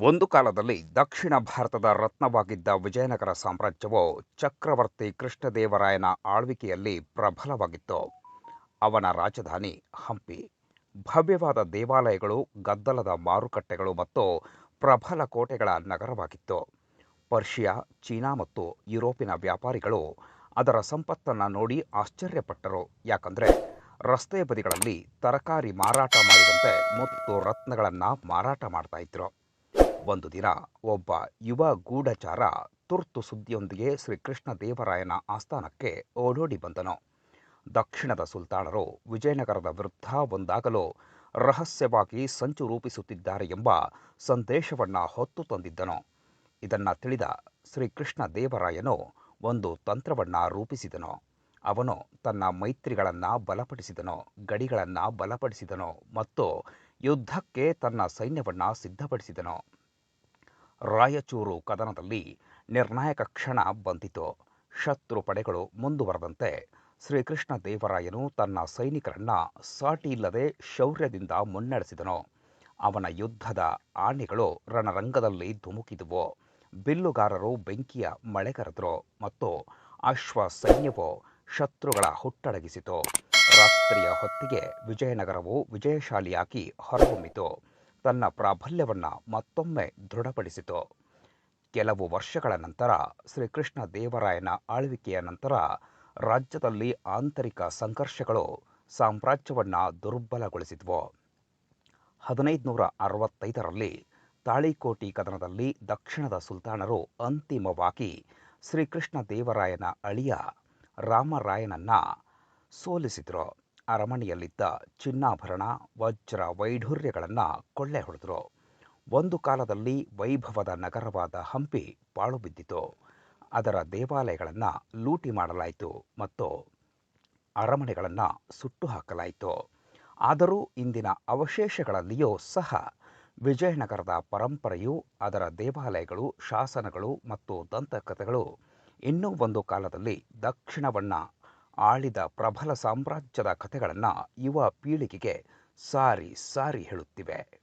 ಒಂದು ಕಾಲದಲ್ಲಿ ದಕ್ಷಿಣ ಭಾರತದ ರತ್ನವಾಗಿದ್ದ ವಿಜಯನಗರ ಸಾಮ್ರಾಜ್ಯವು ಚಕ್ರವರ್ತಿ ಕೃಷ್ಣದೇವರಾಯನ ಆಳ್ವಿಕೆಯಲ್ಲಿ ಪ್ರಬಲವಾಗಿತ್ತು. ಅವನ ರಾಜಧಾನಿ ಹಂಪಿ. ಭವ್ಯವಾದ ದೇವಾಲಯಗಳು, ಗದ್ದಲದ ಮಾರುಕಟ್ಟೆಗಳು ಮತ್ತು ಪ್ರಬಲ ಕೋಟೆಗಳ ನಗರವಾಗಿತ್ತು. ಪರ್ಷಿಯಾ, ಚೀನಾ ಮತ್ತು ಯುರೋಪಿನ ವ್ಯಾಪಾರಿಗಳು ಅದರ ಸಂಪತ್ತನ್ನು ನೋಡಿ ಆಶ್ಚರ್ಯಪಟ್ಟರು. ಯಾಕಂದರೆ ರಸ್ತೆ ಬದಿಗಳಲ್ಲಿ ತರಕಾರಿ ಮಾರಾಟ ಮಾಡಿದಂತೆ ಮುತ್ತು ರತ್ನಗಳನ್ನು ಮಾರಾಟ ಮಾಡ್ತಾ ಇದ್ರು. ಒಂದು ದಿನ ಒಬ್ಬ ಯುವ ಗೂಢಚಾರ ತುರ್ತು ಸುದ್ದಿಯೊಂದಿಗೆ ಶ್ರೀಕೃಷ್ಣ ದೇವರಾಯನ ಆಸ್ಥಾನಕ್ಕೆ ಓಡೋಡಿ ಬಂದನು. ದಕ್ಷಿಣದ ಸುಲ್ತಾನರು ವಿಜಯನಗರದ ವಿರುದ್ಧ ಒಂದಾಗಲು ರಹಸ್ಯವಾಗಿ ಸಂಚು ರೂಪಿಸುತ್ತಿದ್ದಾರೆ ಎಂಬ ಸಂದೇಶವನ್ನು ಹೊತ್ತು ತಂದಿದ್ದನು. ಇದನ್ನು ತಿಳಿದ ಶ್ರೀಕೃಷ್ಣ ದೇವರಾಯನು ಒಂದು ತಂತ್ರವನ್ನ ರೂಪಿಸಿದನು. ಅವನು ತನ್ನ ಮೈತ್ರಿಗಳನ್ನು ಬಲಪಡಿಸಿದನು, ಗಡಿಗಳನ್ನು ಬಲಪಡಿಸಿದನು ಮತ್ತು ಯುದ್ಧಕ್ಕೆ ತನ್ನ ಸೈನ್ಯವನ್ನು ಸಿದ್ಧಪಡಿಸಿದನು. ರಾಯಚೂರು ಕದನದಲ್ಲಿ ನಿರ್ಣಾಯಕ ಕ್ಷಣ ಬಂದಿತು. ಶತ್ರು ಪಡೆಗಳು ಮುಂದುವರೆದಂತೆ ಶ್ರೀಕೃಷ್ಣ ದೇವರಾಯನು ತನ್ನ ಸೈನಿಕರನ್ನ ಸಾಟಿಯಿಲ್ಲದೆ ಶೌರ್ಯದಿಂದ ಮುನ್ನಡೆಸಿದನು. ಅವನ ಯುದ್ಧದ ಆನೆಗಳು ರಣರಂಗದಲ್ಲಿ ಧುಮುಕಿದುವು. ಬಿಲ್ಲುಗಾರರು ಬೆಂಕಿಯ ಮಳೆಗರೆದರು ಮತ್ತು ಅಶ್ವ ಸೈನ್ಯವು ಶತ್ರುಗಳ ಹುಟ್ಟಡಗಿಸಿತು. ರಾತ್ರಿಯ ಹೊತ್ತಿಗೆ ವಿಜಯನಗರವು ವಿಜಯಶಾಲಿಯಾಗಿ ಹೊರಹೊಮ್ಮಿತು. ತನ್ನ ಪ್ರಾಬಲ್ಯವನ್ನು ಮತ್ತೊಮ್ಮೆ ದೃಢಪಡಿಸಿತು. ಕೆಲವು ವರ್ಷಗಳ ನಂತರ ಶ್ರೀಕೃಷ್ಣ ದೇವರಾಯನ ಆಳ್ವಿಕೆಯ ನಂತರ ರಾಜ್ಯದಲ್ಲಿ ಆಂತರಿಕ ಸಂಘರ್ಷಗಳು ಸಾಮ್ರಾಜ್ಯವನ್ನು ದುರ್ಬಲಗೊಳಿಸಿದ್ವು. ಹದಿನೈದುನೂರ ಅರವತ್ತೈದರಲ್ಲಿ ತಾಳಿಕೋಟಿ ಕದನದಲ್ಲಿ ದಕ್ಷಿಣದ ಸುಲ್ತಾನರು ಅಂತಿಮವಾಗಿ ಶ್ರೀಕೃಷ್ಣ ದೇವರಾಯನ ಅಳಿಯ ರಾಮರಾಯನನ್ನ ಸೋಲಿಸಿದರು. ಅರಮನೆಯಲ್ಲಿದ್ದ ಚಿನ್ನಾಭರಣ, ವಜ್ರ ವೈಢೂರ್ಯಗಳನ್ನು ಕೊಳ್ಳೆ ಹೊಡೆದರು. ಒಂದು ಕಾಲದಲ್ಲಿ ವೈಭವದ ನಗರವಾದ ಹಂಪಿ ಪಾಳು ಬಿದ್ದಿತು. ಅದರ ದೇವಾಲಯಗಳನ್ನು ಲೂಟಿ ಮಾಡಲಾಯಿತು ಮತ್ತು ಅರಮನೆಗಳನ್ನು ಸುಟ್ಟು ಹಾಕಲಾಯಿತು. ಆದರೂ ಇಂದಿನ ಅವಶೇಷಗಳಲ್ಲಿಯೂ ಸಹ ವಿಜಯನಗರದ ಪರಂಪರೆಯು, ಅದರ ದೇವಾಲಯಗಳು, ಶಾಸನಗಳು ಮತ್ತು ದಂತಕಥೆಗಳು ಇನ್ನೂ ಒಂದು ಕಾಲದಲ್ಲಿ ದಕ್ಷಿಣವನ್ನು ಆಳಿದ ಪ್ರಬಲ ಸಾಮ್ರಾಜ್ಯದ ಕಥೆಗಳನ್ನು ಯುವ ಪೀಳಿಗೆಗೆ ಸಾರಿ ಸಾರಿ ಹೇಳುತ್ತಿವೆ.